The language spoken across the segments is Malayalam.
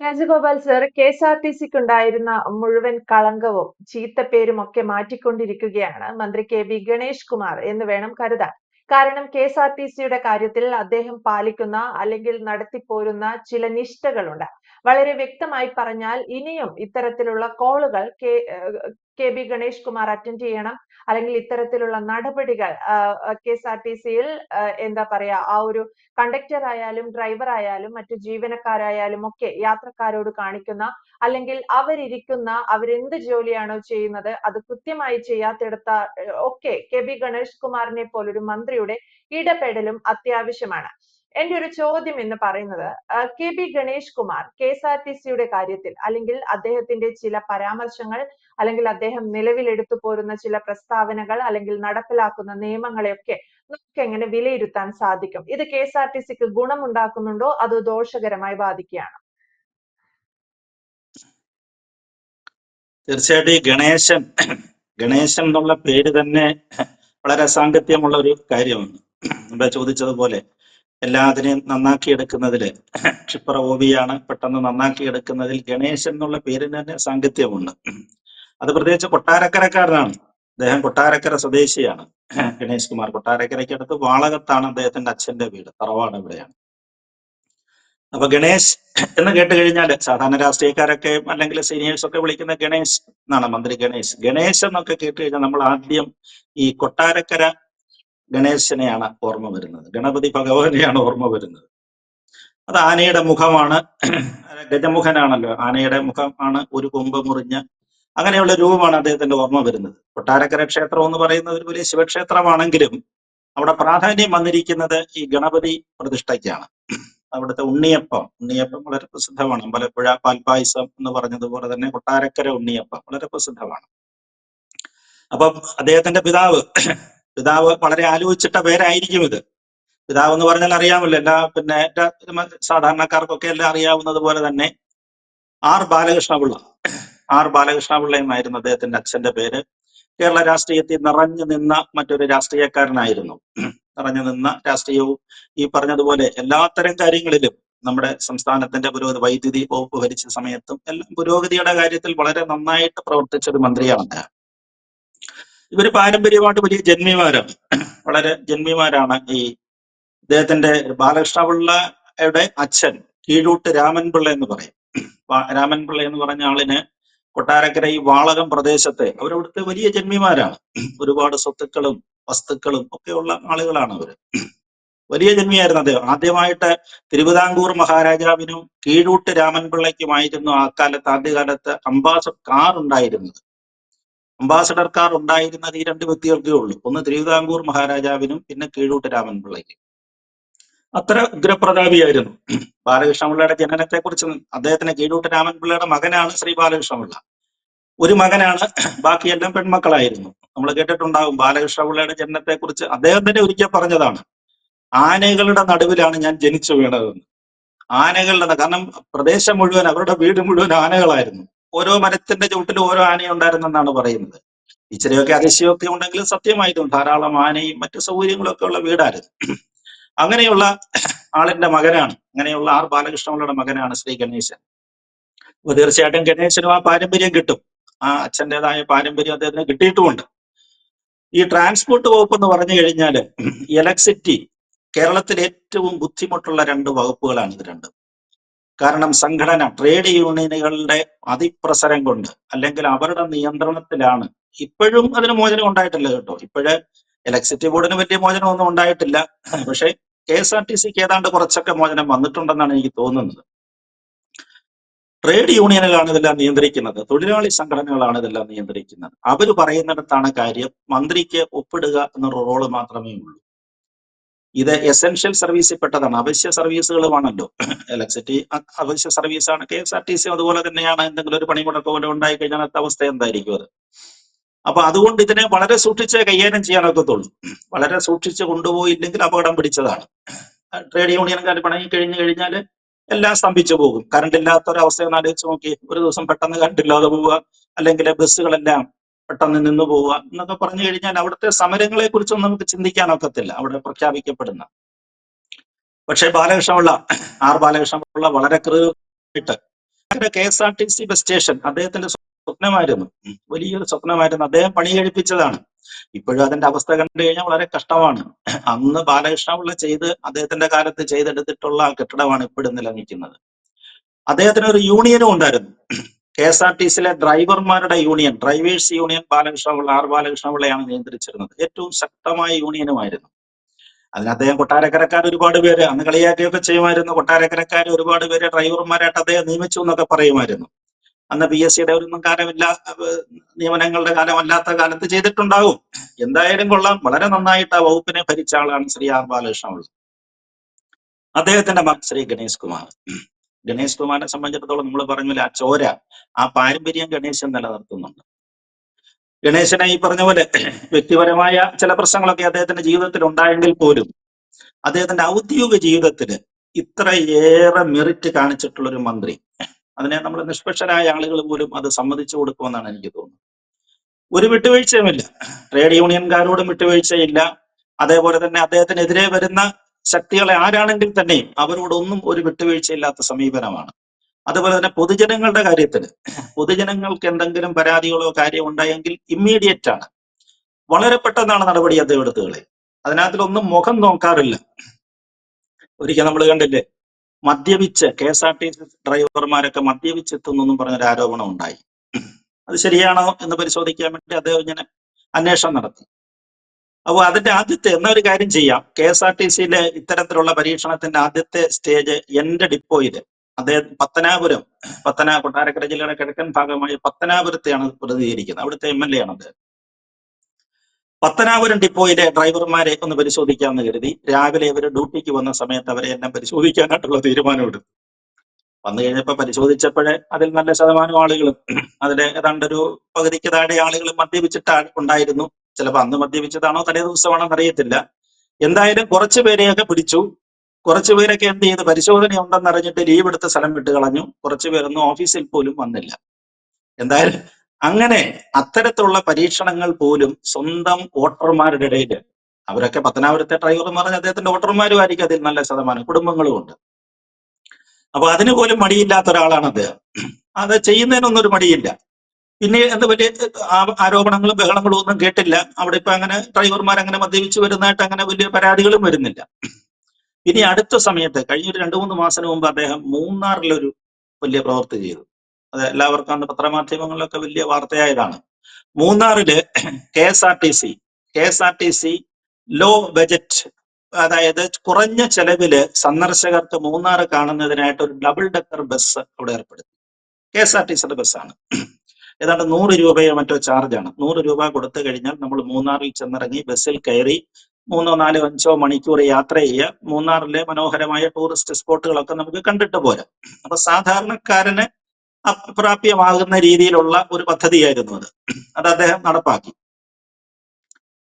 Rajagopal sir K S R T സിക്ക് ഉണ്ടായിരുന്ന മുഴുവൻ കളങ്കവും ചീത്തപ്പേരും ഒക്കെ മാറ്റിക്കൊണ്ടിരിക്കുകയാണ് മന്ത്രി കെ വി ഗണേഷ് കുമാർ എന്ന് വേണം കരുതാൻ. കാരണം കെ എസ് ആർ ടി സിയുടെ കാര്യത്തിൽ അദ്ദേഹം പാലിക്കുന്ന അല്ലെങ്കിൽ നടത്തിപ്പോരുന്ന ചില നിഷ്ഠകളുണ്ട്. വളരെ വ്യക്തമായി പറഞ്ഞാൽ ഇനിയും ഇത്തരത്തിലുള്ള കോളുകൾ K K B Ganesh Kumar attend ചെയ്യണം. അല്ലെങ്കിൽ ഇത്തരത്തിലുള്ള നടപടികൾ കെ എസ് ആർ ടി സിയിൽ എന്താ പറയാ ആ ഒരു കണ്ടക്ടർ ആയാലും ഡ്രൈവർ ആയാലും മറ്റു ജീവനക്കാരായാലും ഒക്കെ യാത്രക്കാരോട് കാണിക്കുന്ന അല്ലെങ്കിൽ അവരിരിക്കുന്ന അവരെന്ത് ജോലിയാണോ ചെയ്യുന്നത് അത് കൃത്യമായി ചെയ്യാത്തിടത്ത ഒക്കെ കെ ബി ഗണേഷ് കുമാറിനെ പോലൊരു മന്ത്രിയുടെ ഇടപെടലും അത്യാവശ്യമാണ്. എന്റെ ഒരു ചോദ്യം എന്ന് പറയുന്നത് K B Ganesh Kumar K S R T സിയുടെ കാര്യത്തിൽ അല്ലെങ്കിൽ അദ്ദേഹത്തിന്റെ ചില പരാമർശങ്ങൾ അല്ലെങ്കിൽ അദ്ദേഹം നിലവിലെടുത്തു പോരുന്ന ചില പ്രസ്താവനകൾ അല്ലെങ്കിൽ നടപ്പിലാക്കുന്ന നിയമങ്ങളെയൊക്കെ നമുക്ക് എങ്ങനെ വിലയിരുത്താൻ സാധിക്കും? ഇത് കെ എസ് ആർ ടി സിക്ക് ഗുണമുണ്ടാക്കുന്നുണ്ടോ? അതോ ദോഷകരമായി ബാധിക്കുകയാണോ? തീർച്ചയായിട്ടും ഈ ഗണേശൻ ഗണേശൻ എന്നുള്ള പേര് തന്നെ വളരെ സാങ്കത്യമുള്ള ഒരു കാര്യമാണ്. മുമ്പേ ചോദിച്ചതുപോലെ എല്ലാത്തിനെയും നന്നാക്കിയെടുക്കുന്നതിൽ ക്ഷിപ്ര ഓവിയാണ് പെട്ടെന്ന് നന്നാക്കി നന്നാക്കിയെടുക്കുന്നതിൽ ഗണേശൻ എന്നുള്ള പേരിന് തന്നെ സാങ്കത്യമുണ്ട് അത് പ്രത്യേകിച്ച് കൊട്ടാരക്കരക്കാരനാണ്. അദ്ദേഹം കൊട്ടാരക്കര സ്വദേശിയാണ്. ഗണേഷ് കുമാർ കൊട്ടാരക്കരയ്ക്ക് അടുത്ത് വാളകത്താണ് അദ്ദേഹത്തിന്റെ അച്ഛന്റെ വീട്. തറവാട് ഇവിടെയാണ്. അപ്പൊ ഗണേശ് എന്ന് കേട്ട് കഴിഞ്ഞാൽ സാധാരണ രാഷ്ട്രീയക്കാരൊക്കെ അല്ലെങ്കിൽ സീനിയേഴ്സ് ഒക്കെ വിളിക്കുന്ന ഗണേശ് എന്നാണ് മന്ത്രി ഗണേശ് ഗണേശ് എന്നൊക്കെ കേട്ട് കഴിഞ്ഞാൽ നമ്മൾ ആദ്യം ഈ കൊട്ടാരക്കര ഗണേശനെയാണ് ഓർമ്മ വരുന്നത്. ഗണപതി ഭഗവാനെയാണ് ഓർമ്മ വരുന്നത്. അത് ആനയുടെ മുഖമാണ്. ഗജമുഖനാണല്ലോ. ആനയുടെ മുഖമാണ് ഒരു കൊമ്പ് മുറിഞ്ഞ അങ്ങനെയുള്ള രൂപമാണ് അദ്ദേഹത്തിന്റെ ഓർമ്മ വരുന്നത്. കൊട്ടാരക്കര ക്ഷേത്രം എന്ന് പറയുന്നത് ഒരു വലിയ ശിവക്ഷേത്രമാണെങ്കിലും അവിടെ പ്രാധാന്യം വന്നിരിക്കുന്നത് ഈ ഗണപതി പ്രതിഷ്ഠയ്ക്കാണ്. അവിടുത്തെ ഉണ്ണിയപ്പം ഉണ്ണിയപ്പം വളരെ പ്രസിദ്ധമാണ്. അമ്പലപ്പുഴ പാൽപായസം എന്ന് പറഞ്ഞതുപോലെ തന്നെ കൊട്ടാരക്കര ഉണ്ണിയപ്പം വളരെ പ്രസിദ്ധമാണ്. അപ്പം അദ്ദേഹത്തിന്റെ പിതാവ് പിതാവ് വളരെ ആലോചിച്ചിട്ട പേരായിരിക്കും ഇത്. പിതാവ് എന്ന് പറഞ്ഞാൽ അറിയാമല്ലോ എല്ലാ പിന്നെ സാധാരണക്കാർക്കൊക്കെ എല്ലാം അറിയാവുന്നത് പോലെ തന്നെ ആർ ബാലകൃഷ്ണപിള്ള. ആർ ബാലകൃഷ്ണപിള്ളയുമായിരുന്നു അദ്ദേഹത്തിന്റെ അച്ഛന്റെ പേര്. കേരള രാഷ്ട്രീയത്തിൽ നിറഞ്ഞു നിന്ന മറ്റൊരു രാഷ്ട്രീയക്കാരനായിരുന്നു. നിറഞ്ഞു നിന്ന രാഷ്ട്രീയവും ഈ പറഞ്ഞതുപോലെ എല്ലാത്തരം കാര്യങ്ങളിലും നമ്മുടെ സംസ്ഥാനത്തിന്റെ പുരോഗതി വൈദ്യുതി വകുപ്പ് ഭരിച്ച സമയത്തും എല്ലാം പുരോഗതിയുടെ കാര്യത്തിൽ വളരെ നന്നായിട്ട് പ്രവർത്തിച്ച ഒരു മന്ത്രിയാണ് അദ്ദേഹം. ഇവർ പാരമ്പര്യമായിട്ട് വലിയ ജന്മിമാരാണ്. വളരെ ജന്മിമാരാണ് ഈ അദ്ദേഹത്തിന്റെ ബാലകൃഷ്ണപിള്ളയുടെ അച്ഛൻ കീഴൂട്ട് രാമൻപിള്ള എന്ന് പറയും. രാമൻപിള്ള എന്ന് പറഞ്ഞ ആളിന് കൊട്ടാരക്കര ഈ വാളകം പ്രദേശത്തെ അവരവിടുത്തെ വലിയ ജന്മിമാരാണ്. ഒരുപാട് സ്വത്തുക്കളും വസ്തുക്കളും ഒക്കെയുള്ള ആളുകളാണ് അവർ. വലിയ ജന്മിയായിരുന്നു അദ്ദേഹം. ആദ്യമായിട്ട് തിരുവിതാംകൂർ മഹാരാജാവിനും കീഴൂട്ട് രാമൻപിള്ളയ്ക്കുമായിരുന്നു ആ കാലത്ത് ആദ്യകാലത്ത് അംബാസഡർ കാർ ഉണ്ടായിരുന്നത്. അംബാസഡർ കാർ ഉണ്ടായിരുന്നത് ഈ രണ്ട് വ്യക്തികൾക്കേ ഉള്ളൂ. ഒന്ന് തിരുവിതാംകൂർ മഹാരാജാവിനും പിന്നെ കീഴൂട്ട് രാമൻപിള്ളയ്ക്കും. അത്ര ഉഗ്രപ്രതാപിയായിരുന്നു. ബാലകൃഷ്ണപിള്ളയുടെ ജനനത്തെ കുറിച്ച് അദ്ദേഹത്തിന് കീഴൂട്ട് രാമൻപിള്ളയുടെ മകനാണ് ശ്രീ ബാലകൃഷ്ണപിള്ള. ഒരു മകനാണ് ബാക്കിയെല്ലാം പെൺമക്കളായിരുന്നു. നമ്മൾ കേട്ടിട്ടുണ്ടാകും ബാലകൃഷ്ണപിള്ളയുടെ ജനനത്തെ കുറിച്ച് അദ്ദേഹം തന്നെ ഒരിക്കൽ പറഞ്ഞതാണ് ആനകളുടെ നടുവിലാണ് ഞാൻ ജനിച്ചു വീണതെന്ന്. ആനകളുടെ കാരണം പ്രദേശം മുഴുവൻ അവരുടെ വീട് മുഴുവൻ ആനകളായിരുന്നു. ഓരോ മരത്തിന്റെ ചുവട്ടിലും ഓരോ ആനയുണ്ടായിരുന്നു എന്നാണ് പറയുന്നത്. ഇച്ചിരിയൊക്കെ അതിശയോക്തി ഉണ്ടെങ്കിലും സത്യമായിരുന്നു ധാരാളം ആനയും മറ്റു സൗകര്യങ്ങളൊക്കെ ഉള്ള വീടായിരുന്നു. അങ്ങനെയുള്ള ആളിന്റെ മകനാണ്. അങ്ങനെയുള്ള ആർ ബാലകൃഷ്ണപിള്ളയുടെ മകനാണ് ശ്രീ ഗണേശൻ. അപ്പൊ തീർച്ചയായിട്ടും ഗണേശനും ആ പാരമ്പര്യം കിട്ടും. ആ അച്ഛന്റെതായ പാരമ്പര്യം അദ്ദേഹത്തിന് കിട്ടിയിട്ടുമുണ്ട്. ഈ ട്രാൻസ്പോർട്ട് വകുപ്പ് എന്ന് പറഞ്ഞു കഴിഞ്ഞാൽ ഇലക്ട്രിസിറ്റി കേരളത്തിൽ ഏറ്റവും ബുദ്ധിമുട്ടുള്ള രണ്ട് വകുപ്പുകളാണ് ഇത് രണ്ടും. കാരണം സംഘടന ട്രേഡ് യൂണിയനുകളുടെ അതിപ്രസരം കൊണ്ട് അല്ലെങ്കിൽ അവരുടെ നിയന്ത്രണത്തിലാണ് ഇപ്പോഴും അതിന് മോചനം ഉണ്ടായിട്ടില്ല കേട്ടോ. ഇപ്പോഴ് ഇലക്ട്രിസിറ്റി ബോർഡിന് വലിയ മോചനം ഒന്നും ഉണ്ടായിട്ടില്ല. പക്ഷേ കെ എസ് ആർ ടി സിക്ക് ഏതാണ്ട് കുറച്ചൊക്കെ മോചനം വന്നിട്ടുണ്ടെന്നാണ് എനിക്ക് തോന്നുന്നത്. ട്രേഡ് യൂണിയനുകളാണ് ഇതെല്ലാം നിയന്ത്രിക്കുന്നത്. തൊഴിലാളി സംഘടനകളാണ് ഇതെല്ലാം നിയന്ത്രിക്കുന്നത്. അവർ പറയുന്നിടത്താണ് കാര്യം മന്ത്രിക്ക് ഒപ്പിടുക എന്നൊരു റോൾ മാത്രമേ ഉള്ളൂ. ഇത് എസെൻഷ്യൽ സർവീസിൽ പെട്ടതാണ് അവശ്യ സർവീസുകളുമാണല്ലോ. ഇലക്ട്രിസിറ്റി അവശ്യ സർവീസാണ്. K S R T C അതുപോലെ തന്നെയാണ് എന്തെങ്കിലും ഒരു പണിമുടക്കോ ഉണ്ടായി കഴിഞ്ഞാൽ അവസ്ഥ എന്തായിരിക്കും അത്? അപ്പൊ അതുകൊണ്ട് ഇതിനെ വളരെ സൂക്ഷിച്ച് കൈകാര്യം ചെയ്യാനൊക്കത്തുള്ളൂ വളരെ സൂക്ഷിച്ച് കൊണ്ടുപോയില്ലെങ്കിൽ അപകടം പിടിച്ചതാണ്. ട്രേഡ് യൂണിയൻകാർ പണങ്ങി കഴിഞ്ഞു കഴിഞ്ഞാൽ എല്ലാം സ്തംഭിച്ചു പോകും. കറണ്ട് ഇല്ലാത്ത ഒരു ആലോചിച്ച് നോക്കി. ഒരു ദിവസം പെട്ടെന്ന് കറണ്ട് ഇല്ലാതെ പോവുക അല്ലെങ്കിൽ ബസ്സുകളെല്ലാം പെട്ടെന്ന് നിന്നു പോവുക എന്നൊക്കെ പറഞ്ഞു കഴിഞ്ഞാൽ അവിടുത്തെ സമരങ്ങളെ കുറിച്ചൊന്നും നമുക്ക് ചിന്തിക്കാനൊക്കത്തില്ല അവിടെ പ്രഖ്യാപിക്കപ്പെടുന്ന. പക്ഷേ ബാലകൃഷ്ണപിള്ള ആർ ബാലകൃഷ്ണപിള്ള വളരെ കൃത്യമായിട്ട് K S R T C bus station അദ്ദേഹത്തിന്റെ സ്വപ്നമായിരുന്നു. വലിയൊരു സ്വപ്നമായിരുന്നു. അദ്ദേഹം പണി കഴിപ്പിച്ചതാണ്. ഇപ്പോഴും അതിന്റെ അവസ്ഥ കണ്ടു കഴിഞ്ഞാൽ വളരെ കഷ്ടമാണ്. അന്ന് ബാലകൃഷ്ണപിള്ള ചെയ്ത് അദ്ദേഹത്തിന്റെ കാലത്ത് ചെയ്തെടുത്തിട്ടുള്ള ആ കെട്ടിടമാണ് ഇപ്പോഴും നിലനിൽക്കുന്നത്. അദ്ദേഹത്തിന് ഒരു യൂണിയനും ഉണ്ടായിരുന്നു. കെ എസ് ആർ ടി സിയിലെ ഡ്രൈവർമാരുടെ union drivers union Balakrishnapilla R ബാലകൃഷ്ണപിള്ളയാണ് നിയന്ത്രിച്ചിരുന്നത്. ഏറ്റവും ശക്തമായ യൂണിയനുമായിരുന്നു. അതിന് അദ്ദേഹം കൊട്ടാരക്കരക്കാർ ഒരുപാട് പേര് അന്ന് കളിയാക്കുകയൊക്കെ ചെയ്യുമായിരുന്നു. കൊട്ടാരക്കരക്കാർ ഒരുപാട് പേര് ഡ്രൈവർമാരായിട്ട് അദ്ദേഹം നിയമിച്ചു എന്നൊക്കെ പറയുമായിരുന്നു. അന്ന് പി എസ് സിയുടെ ഒന്നും കാലമില്ല നിയമനങ്ങളുടെ കാലമല്ലാത്ത കാലത്ത് ചെയ്തിട്ടുണ്ടാകും എന്തായാലും കൊള്ളാം. വളരെ നന്നായിട്ട് ആ വകുപ്പിനെ ഭരിച്ച ആളാണ് ശ്രീ ആർ ബാലകൃഷ്ണപിള്ള അദ്ദേഹത്തിന്റെ മകൻ ശ്രീ ഗണേഷ് കുമാർ. ഗണേഷ് കുമാറിനെ സംബന്ധിച്ചിടത്തോളം നമ്മൾ പറഞ്ഞില്ല ആ ചോര ആ പാരമ്പര്യം ഗണേശൻ നിലനിർത്തുന്നുണ്ട്. ഗണേശനെ ഈ പറഞ്ഞ പോലെ വ്യക്തിപരമായ ചില പ്രശ്നങ്ങളൊക്കെ അദ്ദേഹത്തിന്റെ ജീവിതത്തിൽ ഉണ്ടായെങ്കിൽ പോലും അദ്ദേഹത്തിന്റെ ഔദ്യോഗിക ജീവിതത്തിന് ഇത്രയേറെ മെറിറ്റ് കാണിച്ചിട്ടുള്ള ഒരു മന്ത്രി. അതിനെ നമ്മൾ നിഷ്പക്ഷരായ ആളുകൾ പോലും അത് സമ്മതിച്ചു കൊടുക്കുമെന്നാണ് എനിക്ക് തോന്നുന്നത്. ഒരു വിട്ടുവീഴ്ചയുമില്ല. ട്രേഡ് യൂണിയൻകാരോടും വിട്ടുവീഴ്ചയില്ല. അതേപോലെ തന്നെ അദ്ദേഹത്തിനെതിരെ വരുന്ന ശക്തികളെ ആരാണെങ്കിൽ തന്നെയും അവരോടൊന്നും ഒരു വിട്ടുവീഴ്ചയില്ലാത്ത സമീപനമാണ്. അതുപോലെ തന്നെ പൊതുജനങ്ങളുടെ കാര്യത്തിൽ പൊതുജനങ്ങൾക്ക് എന്തെങ്കിലും പരാതികളോ കാര്യമോ ഉണ്ടായെങ്കിൽ ഇമ്മീഡിയറ്റ് ആണ്. വളരെ പെട്ടെന്നാണ് നടപടി അദ്ദേഹം എടുത്തുകളെ അതിനകത്തിലൊന്നും മുഖം നോക്കാറില്ല. ഒരിക്കൽ നമ്മൾ കണ്ടില്ലേ? മദ്യപിച്ച് K S R T C ഡ്രൈവർമാരൊക്കെ മദ്യപിച്ചെത്തുന്നു എന്നും പറഞ്ഞൊരു ആരോപണം ഉണ്ടായി. അത് ശരിയാണോ എന്ന് പരിശോധിക്കാൻ വേണ്ടി അദ്ദേഹം ഇങ്ങനെ അന്വേഷണം നടത്തി. അപ്പോൾ അതിന്റെ ആദ്യത്തെ എന്നാ ഒരു കാര്യം ചെയ്യാം. കെ എസ് ആർ ടി സിയിലെ ഇത്തരത്തിലുള്ള പരീക്ഷണത്തിന്റെ ആദ്യത്തെ സ്റ്റേജ് എന്റെ ഡിപ്പോയിൽ. അദ്ദേഹം പത്തനാപുരം പത്തനാ കൊട്ടാരക്കര ജില്ലയുടെ കിഴക്കൻ ഭാഗമായ പത്തനാപുരത്തെയാണ് പ്രതിനിധീകരിക്കുന്നത്. അവിടുത്തെ എം എൽ എ ആണ് അദ്ദേഹം പത്തനാപുരം ഡിപ്പോയിലെ ഡ്രൈവർമാരെ ഒന്ന് പരിശോധിക്കാമെന്ന് കരുതി രാവിലെ ഇവർ ഡ്യൂട്ടിക്ക് വന്ന സമയത്ത് അവരെ എല്ലാം പരിശോധിക്കാനായിട്ടുള്ള തീരുമാനമെടുത്തു. വന്നു കഴിഞ്ഞപ്പോൾ പരിശോധിച്ചപ്പോഴേ അതിൽ നല്ല ശതമാനം ആളുകളും അതിൽ ഏതാണ്ട് ഒരു പകുതിക്ക് താഴെ ആളുകൾ മദ്യപിച്ചിട്ട് ഉണ്ടായിരുന്നു. ചിലപ്പോൾ അന്ന് മദ്യപിച്ചതാണോ തലേ ദിവസമാണോ അറിയത്തില്ല. എന്തായാലും കുറച്ചു പേരെയൊക്കെ പിടിച്ചു. കുറച്ചു പേരൊക്കെ എന്ത് ചെയ്ത്? പരിശോധന ഉണ്ടെന്ന് അറിഞ്ഞിട്ട് ലീവ് എടുത്ത സ്ഥലം വിട്ട് കളഞ്ഞു കുറച്ചു പേരൊന്നും ഓഫീസിൽ പോലും വന്നില്ല. എന്തായാലും അങ്ങനെ അത്തരത്തിലുള്ള പരീക്ഷണങ്ങൾ പോലും സ്വന്തം വോട്ടർമാരുടെ ഇടയിൽ അവരൊക്കെ പത്തനാപുരത്തെ ഡ്രൈവർമാർ അദ്ദേഹത്തിന്റെ വോട്ടർമാരും ആയിരിക്കും അതിൽ നല്ല ശതമാനം കുടുംബങ്ങളും ഉണ്ട്. അപ്പൊ അതിന് പോലും മടിയില്ലാത്ത ഒരാളാണ് അദ്ദേഹം. അത് ചെയ്യുന്നതിനൊന്നും ഒരു മടിയില്ല. പിന്നെ എന്ത് വലിയ ആരോപണങ്ങളും ബഹളങ്ങളും ഒന്നും കേട്ടില്ല. അവിടെ ഇപ്പൊ അങ്ങനെ ഡ്രൈവർമാർ അങ്ങനെ മദ്യപിച്ച് വരുന്നതായിട്ട് അങ്ങനെ വലിയ പരാതികളും വരുന്നില്ല. ഇനി അടുത്ത സമയത്ത് കഴിഞ്ഞ ഒരു രണ്ടു മൂന്ന് മാസം മുമ്പ് അദ്ദേഹം മൂന്നാറിലൊരു വലിയ പ്രവൃത്തി ചെയ്തു. അത് എല്ലാവർക്കും അന്ന് പത്രമാധ്യമങ്ങളിലൊക്കെ വലിയ വാർത്തയായതാണ്. മൂന്നാറിൽ K S R T C K S R T C low budget അതായത് കുറഞ്ഞ ചെലവിൽ സന്ദർശകർക്ക് മൂന്നാർ കാണുന്നതിനായിട്ട് ഒരു ഡബിൾ ഡെക്കർ ബസ് അവിടെ ഏർപ്പെടുത്തി. കെ എസ് ആർ ടി സിയുടെ ബസ്സാണ് ഏതാണ്ട് നൂറ് രൂപയോ മറ്റോ ചാർജാണ് നൂറ് രൂപ കൊടുത്തു കഴിഞ്ഞാൽ നമ്മൾ മൂന്നാറിൽ ചെന്നിറങ്ങി ബസ്സിൽ കയറി മൂന്നോ നാലോ അഞ്ചോ മണിക്കൂർ യാത്ര ചെയ്യുക. മൂന്നാറിലെ മനോഹരമായ ടൂറിസ്റ്റ് സ്പോട്ടുകളൊക്കെ നമുക്ക് കണ്ടിട്ട് പോരാ. അപ്പൊ സാധാരണക്കാരന് അപ്രാപ്യമാകുന്ന രീതിയിലുള്ള ഒരു പദ്ധതിയായിരുന്നു അത്. അത് അദ്ദേഹം നടപ്പാക്കി.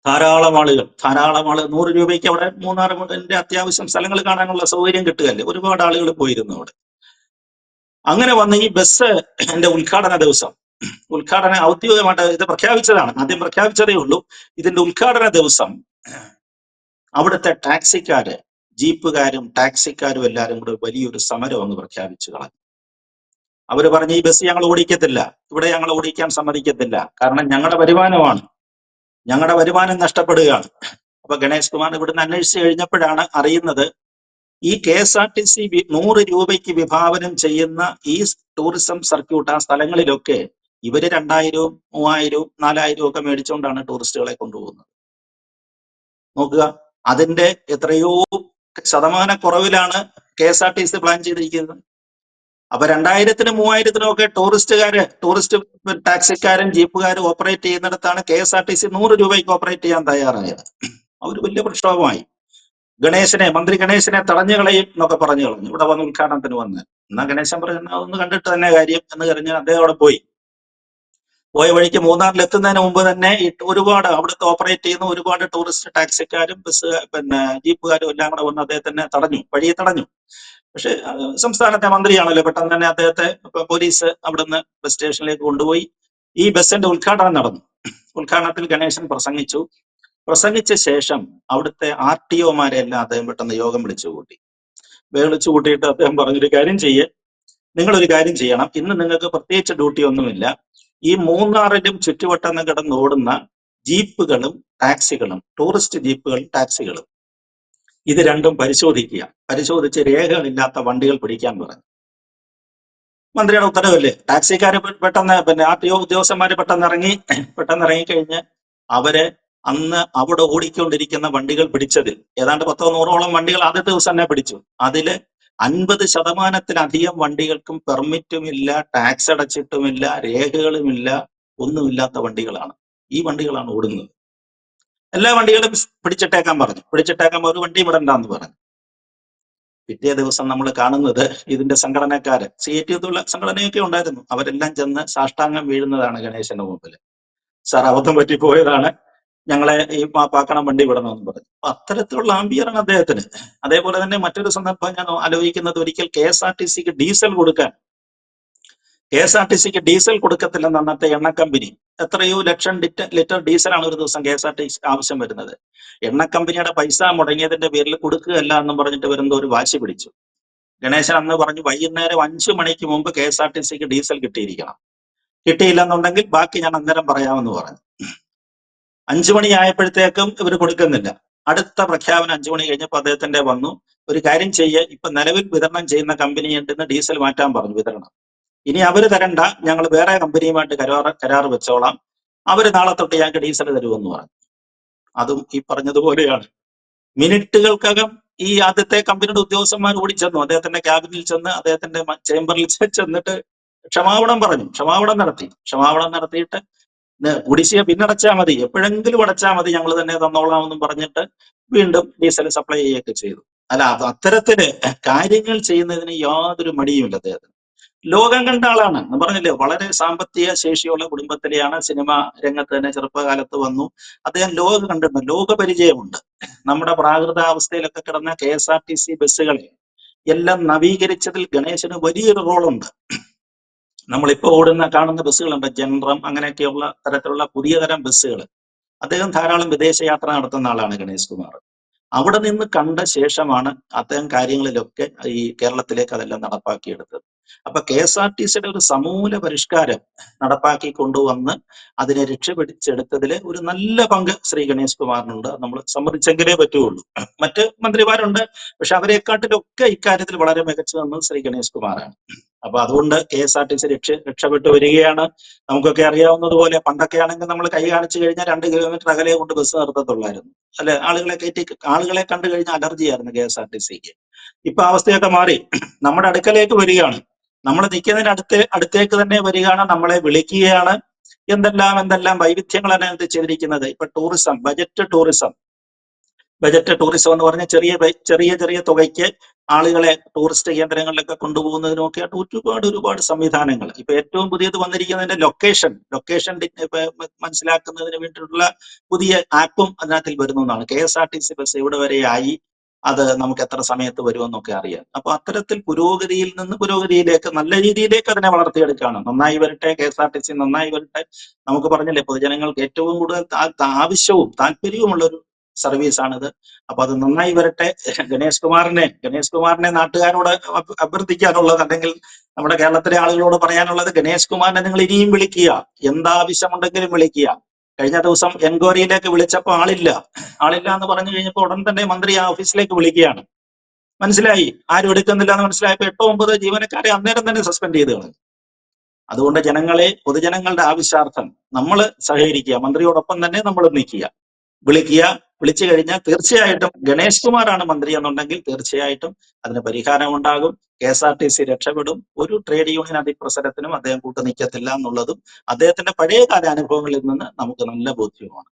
ധാരാളം ആളുകൾ ധാരാളം ആളുകൾ നൂറ് രൂപയ്ക്ക് അവിടെ മൂന്നാറിന്റെ അത്യാവശ്യം സ്ഥലങ്ങൾ കാണാനുള്ള സൗകര്യം കിട്ടുകയല്ലേ? ഒരുപാട് ആളുകൾ പോയിരുന്നു അവിടെ. അങ്ങനെ വന്ന ഈ ബസ് എന്റെ ഉദ്ഘാടന ദിവസം ഉദ്ഘാടന ഔദ്യോഗികമായിട്ട് ഇത് പ്രഖ്യാപിച്ചതാണ്. ആദ്യം പ്രഖ്യാപിച്ചതേ ഉള്ളൂ. ഇതിന്റെ ഉദ്ഘാടന ദിവസം അവിടുത്തെ ടാക്സിക്കാര് ജീപ്പുകാരും ടാക്സിക്കാരും എല്ലാവരും കൂടെ വലിയൊരു സമരം അങ്ങ് പ്രഖ്യാപിച്ചു കളഞ്ഞു അവർ പറഞ്ഞു ഈ ബസ് ഞങ്ങൾ ഓടിക്കത്തില്ല. ഇവിടെ ഞങ്ങൾ ഓടിക്കാൻ സമ്മതിക്കത്തില്ല. കാരണം ഞങ്ങളുടെ വരുമാനമാണ്. ഞങ്ങളുടെ വരുമാനം നഷ്ടപ്പെടുകയാണ്. അപ്പൊ ഗണേഷ് കുമാർ ഇവിടുന്ന് അന്വേഷിച്ച് കഴിഞ്ഞപ്പോഴാണ് അറിയുന്നത് ഈ K S R T C നൂറ് രൂപയ്ക്ക് വിഭാവനം ചെയ്യുന്ന ഈ ടൂറിസം സർക്യൂട്ട് ആ സ്ഥലങ്ങളിലൊക്കെ ഇവർ രണ്ടായിരവും മൂവായിരവും നാലായിരവും ഒക്കെ മേടിച്ചുകൊണ്ടാണ് ടൂറിസ്റ്റുകളെ കൊണ്ടുപോകുന്നത്. നോക്കുക. അതിന്റെ എത്രയോ ശതമാന കുറവിലാണ് K S R T C plan ചെയ്തിരിക്കുന്നത്. അപ്പൊ രണ്ടായിരത്തിനും മൂവായിരത്തിനും ഒക്കെ ടൂറിസ്റ്റുകാര് ടൂറിസ്റ്റ് ടാക്സിക്കാരും ജീപ്പുകാരും operate ചെയ്യുന്നിടത്താണ് K S R T C നൂറ് രൂപയ്ക്ക് ഓപ്പറേറ്റ് ചെയ്യാൻ തയ്യാറായത്. അവർ വലിയ പ്രക്ഷോഭമായി. ഗണേശനെ മന്ത്രി ഗണേശനെ തടഞ്ഞു കളയും എന്നൊക്കെ പറഞ്ഞു കളഞ്ഞു. ഇവിടെ വന്ന് ഉദ്ഘാടനത്തിന് വന്ന്. എന്നാ ഗണേശൻ പറഞ്ഞു "എന്നാ ഒന്ന് കണ്ടിട്ട് തന്നെ കാര്യം എന്ന് കറിഞ്ഞ് അദ്ദേഹം അവിടെ പോയി. പോയ വഴിക്ക് മൂന്നാറിൽ എത്തുന്നതിന് മുമ്പ് തന്നെ ഒരുപാട് അവിടുത്തെ ഓപ്പറേറ്റ് ചെയ്യുന്ന ഒരുപാട് ടൂറിസ്റ്റ് ടാക്സിക്കാരും ബസ് പിന്നെ ജീപ്പുകാരും എല്ലാം കൂടെ വന്ന് അദ്ദേഹത്തിനെ തടഞ്ഞു വഴിയെ തടഞ്ഞു. പക്ഷെ സംസ്ഥാനത്തെ മന്ത്രിയാണല്ലോ പെട്ടെന്ന് തന്നെ അദ്ദേഹത്തെ പോലീസ് അവിടുന്ന് ബസ് സ്റ്റേഷനിലേക്ക് കൊണ്ടുപോയി. ഈ ബസ്സിന്റെ ഉദ്ഘാടനം നടന്നു. ഉദ്ഘാടനത്തിൽ ഗണേശൻ പ്രസംഗിച്ചു. പ്രസംഗിച്ച ശേഷം അവിടുത്തെ ആർ ടി ഒമാരെ എല്ലാം അദ്ദേഹം പെട്ടെന്ന് യോഗം വിളിച്ചു കൂട്ടി. വിളിച്ചു കൂട്ടിയിട്ട് അദ്ദേഹം പറഞ്ഞൊരു കാര്യം ചെയ്യേ. നിങ്ങളൊരു കാര്യം ചെയ്യണം. ഇന്ന് നിങ്ങൾക്ക് പ്രത്യേകിച്ച് ഡ്യൂട്ടി ഒന്നുമില്ല. ഈ മൂന്നാറിലും ചുറ്റുവട്ടം കിടന്ന് ഓടുന്ന ജീപ്പുകളും ടാക്സികളും ടൂറിസ്റ്റ് ജീപ്പുകളും ടാക്സികളും. ഇത് രണ്ടും പരിശോധിക്കുക. പരിശോധിച്ച് രേഖകളില്ലാത്ത വണ്ടികൾ പിടിക്കാൻ പറഞ്ഞു മന്ത്രിയുടെ ഉത്തരവല്ലേ? ടാക്സിക്കാർ പെട്ടെന്ന് പിന്നെ ആർ ടി ഒ ഉദ്യോഗസ്ഥന്മാർ പെട്ടെന്ന് ഇറങ്ങി പെട്ടെന്ന് ഇറങ്ങിക്കഴിഞ്ഞ് അവർ അന്ന് അവിടെ ഓടിക്കൊണ്ടിരിക്കുന്ന വണ്ടികൾ പിടിച്ചതിൽ. ഏതാണ്ട് പത്തോ നൂറോളം വണ്ടികൾ ആദ്യത്തെ ദിവസം തന്നെ പിടിച്ചു. അതിൽ അൻപത് ശതമാനത്തിലധികം വണ്ടികൾക്കും പെർമിറ്റും ഇല്ല ടാക്സ് അടച്ചിട്ടുമില്ല രേഖകളുമില്ല ഒന്നുമില്ലാത്ത വണ്ടികളാണ്. ഈ വണ്ടികളാണ് ഓടുന്നത്. എല്ലാ വണ്ടികളും പിടിച്ചിട്ടേക്കാൻ പറഞ്ഞു. പിടിച്ചിട്ടേക്കാൻ ഒരു വണ്ടി വിടണ്ടെന്ന് പറഞ്ഞു. പിറ്റേ ദിവസം നമ്മൾ കാണുന്നത് ഇതിന്റെ സംഘടനക്കാര് സി എ ടി ഉള്ള സംഘടനയൊക്കെ ഉണ്ടായിരുന്നു. അവരെല്ലാം ചെന്ന് സാഷ്ടാംഗം വീഴുന്നതാണ് ഗണേശന്റെ മുമ്പിൽ സാർ അബദ്ധം പറ്റിപ്പോയതാണ്. ഞങ്ങളെ ഈ പാക്കണം വണ്ടി വിടണമെന്ന് പറഞ്ഞു. അപ്പൊ അത്തരത്തിലുള്ള ആംബിയറാണ് അദ്ദേഹത്തിന്. അതേപോലെ തന്നെ മറ്റൊരു സന്ദർഭം ഞാൻ ആലോചിക്കുന്നത് ഒരിക്കൽ കെ എസ് ആർ ടി സിക്ക് ഡീസൽ കൊടുക്കാൻ. കെ എസ് ആർ ടി സിക്ക് ഡീസൽ കൊടുക്കത്തില്ലെന്ന് അന്നത്തെ എണ്ണ കമ്പനി എത്രയോ ലക്ഷം ലിറ്റർ ലിറ്റർ ഡീസലാണ് ഒരു ദിവസം K S R T C ആവശ്യം വരുന്നത്. എണ്ണ കമ്പനിയുടെ പൈസ മുടങ്ങിയതിന്റെ പേരിൽ കൊടുക്കുകയല്ല എന്നും പറഞ്ഞിട്ട് വരുന്ന ഒരു വാശി പിടിച്ചു. ഗണേശൻ അന്ന് പറഞ്ഞു വൈകുന്നേരം അഞ്ചു മണിക്ക് മുമ്പ് കെ എസ് ആർ ടി സിക്ക് ഡീസൽ കിട്ടിയിരിക്കണം. കിട്ടിയില്ലെന്നുണ്ടെങ്കിൽ ബാക്കി ഞാൻ അന്നേരം പറയാമെന്ന് പറഞ്ഞു. അഞ്ചു മണി ആയപ്പോഴത്തേക്കും ഇവർ കൊടുക്കുന്നില്ല. അടുത്ത പ്രഖ്യാപനം അഞ്ചു മണി കഴിഞ്ഞപ്പോൾ അദ്ദേഹത്തിന്റെ വന്നു. ഒരു കാര്യം ചെയ്യുക ഇപ്പൊ നിലവിൽ വിതരണം ചെയ്യുന്ന കമ്പനിയിൽ ഡീസൽ മാറ്റാൻ പറഞ്ഞു വിതരണം. ഇനി അവർ തരണ്ട ഞങ്ങൾ വേറെ കമ്പനിയുമായിട്ട് കരാർ കരാർ വെച്ചോളാം. അവർ നാളെ തൊട്ട് ഞങ്ങൾക്ക് ഡീസൽ തരുമെന്ന് പറഞ്ഞു. അതും ഈ പറഞ്ഞതുപോലെയാണ്. മിനിറ്റുകൾക്കകം ഈ ആദ്യത്തെ കമ്പനിയുടെ ഉദ്യോഗസ്ഥന്മാർ ഓടിച്ചെന്നു അദ്ദേഹത്തിന്റെ ക്യാബിനിൽ ചെന്ന് അദ്ദേഹത്തിന്റെ ചേംബറിൽ ചെന്നിട്ട് ക്ഷമാപണം പറഞ്ഞു. ക്ഷമാപണം നടത്തി. ക്ഷമാപണം നടത്തിയിട്ട് കുടിശ്ശിക പിന്നടച്ചാൽ മതി. എപ്പോഴെങ്കിലും അടച്ചാൽ മതി. ഞങ്ങൾ തന്നെ തന്നോളാമെന്നും പറഞ്ഞിട്ട് വീണ്ടും ഡീസൽ സപ്ലൈ ചെയ്യുകയൊക്കെ ചെയ്തു. അല്ല അത് അത്തരത്തിൽ കാര്യങ്ങൾ ചെയ്യുന്നതിന് യാതൊരു മടിയുമില്ല അദ്ദേഹത്തിന്. ലോകം കണ്ട ആളാണ്. എന്ന് പറഞ്ഞില്ലേ വളരെ സാമ്പത്തിക ശേഷിയുള്ള കുടുംബത്തിലെയാണ് സിനിമ രംഗത്ത് തന്നെ ചെറുപ്പകാലത്ത് വന്നു. അദ്ദേഹം ലോകം കണ്ടിട്ടുണ്ട്. ലോകപരിചയമുണ്ട്. നമ്മുടെ പ്രാകൃതാവസ്ഥയിലൊക്കെ കിടന്ന K S R T C ബസ്സുകളെ എല്ലാം നവീകരിച്ചതിൽ ഗണേശന് വലിയൊരു റോളുണ്ട്. നമ്മളിപ്പോ ഓടുന്ന കാണുന്ന ബസ്സുകളുണ്ട്. ജൻറം അങ്ങനെയൊക്കെയുള്ള തരത്തിലുള്ള പുതിയ തരം ബസ്സുകൾ. അദ്ദേഹം ധാരാളം വിദേശ യാത്ര നടത്തുന്ന ആളാണ് ഗണേഷ് കുമാർ. അവിടെ നിന്ന് കണ്ട ശേഷമാണ് അദ്ദേഹം കാര്യങ്ങളിലൊക്കെ ഈ കേരളത്തിലേക്ക് അതെല്ലാം നടപ്പാക്കിയെടുത്തത്. അപ്പൊ കെ എസ് ആർ ടി സിയുടെ ഒരു സമൂല പരിഷ്കാരം നടപ്പാക്കി കൊണ്ടുവന്ന് അതിനെ രക്ഷപിടിച്ചെടുത്തതിൽ ഒരു നല്ല പങ്ക് ശ്രീ ഗണേഷ് കുമാറിനുണ്ട്. നമ്മൾ സമ്മതിച്ചെങ്കിലേ പറ്റുകയുള്ളൂ മറ്റ് മന്ത്രിമാരുണ്ട്. പക്ഷെ അവരെക്കാട്ടിലൊക്കെ ഇക്കാര്യത്തിൽ വളരെ മികച്ചു നിന്നത് ശ്രീ ഗണേഷ് കുമാറാണ്. അപ്പൊ അതുകൊണ്ട് K S R T C രക്ഷ രക്ഷപ്പെട്ടു വരികയാണ്. നമുക്കൊക്കെ അറിയാവുന്നതുപോലെ പണ്ടൊക്കെ ആണെങ്കിൽ നമ്മൾ കൈ കാണിച്ചു കഴിഞ്ഞാൽ രണ്ട് കിലോമീറ്റർ അകലെ കൊണ്ട് ബസ് നിർത്തത്തുള്ളായിരുന്നു. അല്ലെ? ആളുകളെ കയറ്റി ആളുകളെ കണ്ടു കഴിഞ്ഞാൽ അലർജിയായിരുന്നു കെ എസ് ആർ ടി സിക്ക്. ഇപ്പൊ അവസ്ഥയൊക്കെ മാറി. നമ്മുടെ അടുക്കലേക്ക് വരികയാണ്. നമ്മൾ നിൽക്കുന്നതിന് അടുത്ത് അടുത്തേക്ക് തന്നെ വരികയാണ് നമ്മളെ വിളിക്കുകയാണ്. എന്തെല്ലാം എന്തെല്ലാം വൈവിധ്യങ്ങളാണ് ഇത് ചെയ്തിരിക്കുന്നത്. ഇപ്പൊ tourism budget tourism budget tourism എന്ന് പറഞ്ഞ ചെറിയ ചെറിയ ചെറിയ തുകയ്ക്ക് ആളുകളെ ടൂറിസ്റ്റ് കേന്ദ്രങ്ങളിലൊക്കെ കൊണ്ടുപോകുന്നതിനൊക്കെ ആയിട്ട് ഒരുപാട് ഒരുപാട് സംവിധാനങ്ങൾ. ഇപ്പൊ ഏറ്റവും പുതിയത് വന്നിരിക്കുന്നതിന്റെ ലൊക്കേഷൻ ലൊക്കേഷൻ മനസ്സിലാക്കുന്നതിന് വേണ്ടിയിട്ടുള്ള പുതിയ ആപ്പും അതിനകത്തിൽ വരുന്നു എന്നാണ് K S R T C bus എവിടെ വരെ ആയി? അത് നമുക്ക് എത്ര സമയത്ത് വരുമെന്നൊക്കെ അറിയാം അപ്പൊ അത്തരത്തിൽ പുരോഗതിയിൽ നിന്ന് പുരോഗതിയിലേക്ക് നല്ല രീതിയിലേക്ക് അതിനെ വളർത്തിയെടുക്കുകയാണ്. നന്നായി വരട്ടെ K S R T C നന്നായി വരട്ടെ. നമുക്ക് പറഞ്ഞില്ലേ പൊതുജനങ്ങൾക്ക് ഏറ്റവും കൂടുതൽ ആവശ്യവും താല്പര്യവുമുള്ള ഒരു സർവീസാണിത്. അപ്പൊ അത് നന്നായി വരട്ടെ. ഗണേഷ് കുമാറിനെ ഗണേഷ് കുമാറിനെ നാട്ടുകാരോട് അഭ്യ- അഭ്യർത്ഥിക്കാനുള്ളത് അല്ലെങ്കിൽ നമ്മുടെ കേരളത്തിലെ ആളുകളോട് പറയാനുള്ളത് ഗണേഷ് കുമാറിനെ നിങ്ങൾ ഇനിയും വിളിക്കുക. എന്താവശ്യമുണ്ടെങ്കിലും വിളിക്കുക. കഴിഞ്ഞ ദിവസം എൻക്വയറിയിലേക്ക് വിളിച്ചപ്പോൾ ആളില്ല. ആളില്ല എന്ന് പറഞ്ഞു കഴിഞ്ഞപ്പോൾ ഉടൻ തന്നെ മന്ത്രി ആ ഓഫീസിലേക്ക് വിളിക്കുകയാണ്. മനസ്സിലായി? ആരും എടുക്കുന്നില്ല എന്ന് മനസ്സിലായപ്പോൾ എട്ടോ ഒമ്പത് ജീവനക്കാരെ അന്നേരം തന്നെ സസ്പെൻഡ് ചെയ്ത് കളഞ്ഞു അതുകൊണ്ട് ജനങ്ങളെ പൊതുജനങ്ങളുടെ ആവശ്യാർത്ഥം നമ്മൾ സഹകരിക്കുക. മന്ത്രിയോടൊപ്പം തന്നെ നമ്മൾ നിൽക്കുക വിളിക്കുക. വിളിച്ചു കഴിഞ്ഞാൽ തീർച്ചയായിട്ടും ഗണേഷ് കുമാറാണ് മന്ത്രി എന്നുണ്ടെങ്കിൽ തീർച്ചയായിട്ടും അതിന് പരിഹാരം ഉണ്ടാകും. K S R T C രക്ഷപ്പെടും. ഒരു ട്രേഡ് യൂണിയൻ അതിപ്രസരത്തിനും അദ്ദേഹം കൂട്ടു നിൽക്കത്തില്ല എന്നുള്ളതും അദ്ദേഹത്തിന്റെ പഴയകാല അനുഭവങ്ങളിൽ നിന്ന് നമുക്ക് നല്ല ബോധ്യമാണ്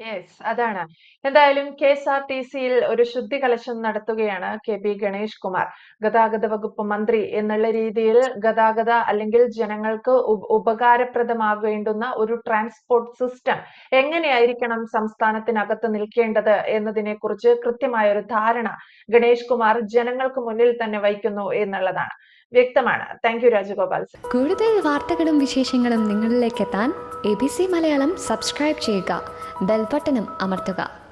യെസ് അതാണ്. എന്തായാലും കെ എസ് ആർ ടി സിയിൽ ഒരു ശുദ്ധി കലശം നടത്തുകയാണ് കെ പി ഗണേഷ് കുമാർ. ഗതാഗത വകുപ്പ് മന്ത്രി എന്നുള്ള രീതിയിൽ ഗതാഗത അല്ലെങ്കിൽ ജനങ്ങൾക്ക് ഉപ- ഉപകാരപ്രദമാകേണ്ടുന്ന ഒരു ട്രാൻസ്പോർട്ട് സിസ്റ്റം എങ്ങനെയായിരിക്കണം സംസ്ഥാനത്തിനകത്ത് നിൽക്കേണ്ടത് എന്നതിനെ കുറിച്ച് കൃത്യമായ ഒരു ധാരണ ഗണേഷ് കുമാർ ജനങ്ങൾക്ക് മുന്നിൽ തന്നെ വയ്ക്കുന്നു എന്നുള്ളതാണ്. വ്യക്തമാണ്. താങ്ക് യു രാജഗോപാൽ കൂടുതൽ വാർത്തകളും വിശേഷങ്ങളും നിങ്ങളിലേക്ക് എത്താൻ A B C Malayalam subscribe ചെയ്യുക. ബെൽബട്ടനും അമർത്തുക.